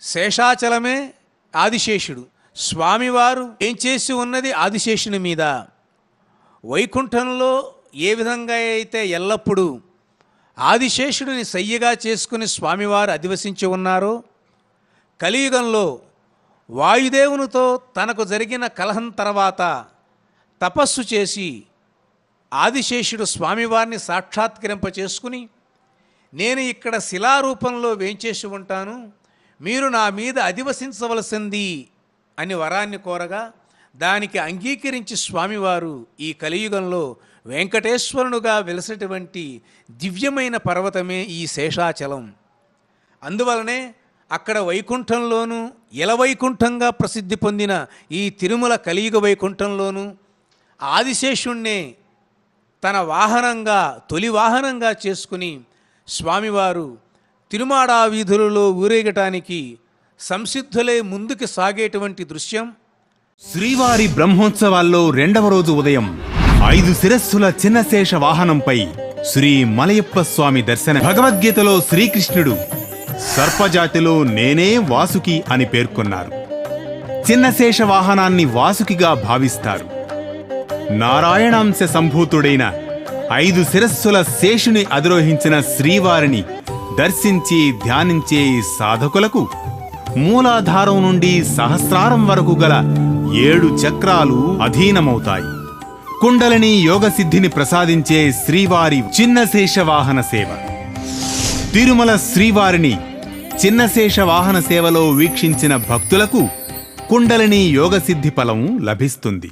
శేషాచలమే ఆదిశేషుడు. స్వామివారు ఏం చేసి ఉన్నది ఆదిశేషుని మీద? వైకుంఠంలో ఏ విధంగా అయితే ఎల్లప్పుడూ ఆదిశేషుడిని సయ్యగా చేసుకుని స్వామివారు అధివసించి ఉన్నారో కలియుగంలో వాయుదేవునితో తనకు జరిగిన కలహం తర్వాత తపస్సు చేసి ఆదిశేషుడు స్వామివారిని సాక్షాత్కరింప చేసుకుని నేను ఇక్కడ శిలారూపంలో వేంచేసి ఉంటాను. మీరు నా మీద అధివసించవలసింది అని వరాన్ని కోరగా దానికి అంగీకరించి స్వామివారు ఈ కలియుగంలో వెంకటేశ్వరునుగా వెలసటువంటి దివ్యమైన పర్వతమే ఈ శేషాచలం. అందువలనే అక్కడ వైకుంఠంలోనూ ఇలవైకుంఠంగా ప్రసిద్ధి పొందిన ఈ తిరుమల కలియుగ వైకుంఠంలోనూ ఆదిశేషుణ్ణే తన వాహనంగా తొలి వాహనంగా చేసుకుని స్వామివారు తిరుమాడా వీధులలో ఊరేగటానికి సంసిద్ధులే ముందుకు సాగేటువంటి దృశ్యం. శ్రీవారి బ్రహ్మోత్సవాల్లో రెండవ రోజు ఉదయం ఐదు శిరస్సుల చిన్నశేష వాహనంపై శ్రీ మలయప్ప స్వామి దర్శన. భగవద్గీతలో శ్రీకృష్ణుడు సర్పజాతిలో నేనే వాసుకి అని పేర్కొన్నారు. చిన్నశేష వాహనాన్ని వాసుకిగా భావిస్తారు. నారాయణాంశ సంభూతుడైన ఐదు శిరస్సుల శేషుని అధిరోహించిన శ్రీవారిని దర్శించి ధ్యానించే సాధకులకు మూలాధారం నుండి సహస్రారం వరకు గల ఏడు చక్రాలు అధీనమవుతాయి. కుండలిని యోగసిద్ధిని ప్రసాదించే శ్రీవారి చిన్నశేషవాహన సేవ. తిరుమల శ్రీవారిని చిన్నశేషవాహన సేవలో వీక్షించిన భక్తులకు కుండలిని యోగసిద్ధి ఫలం లభిస్తుంది.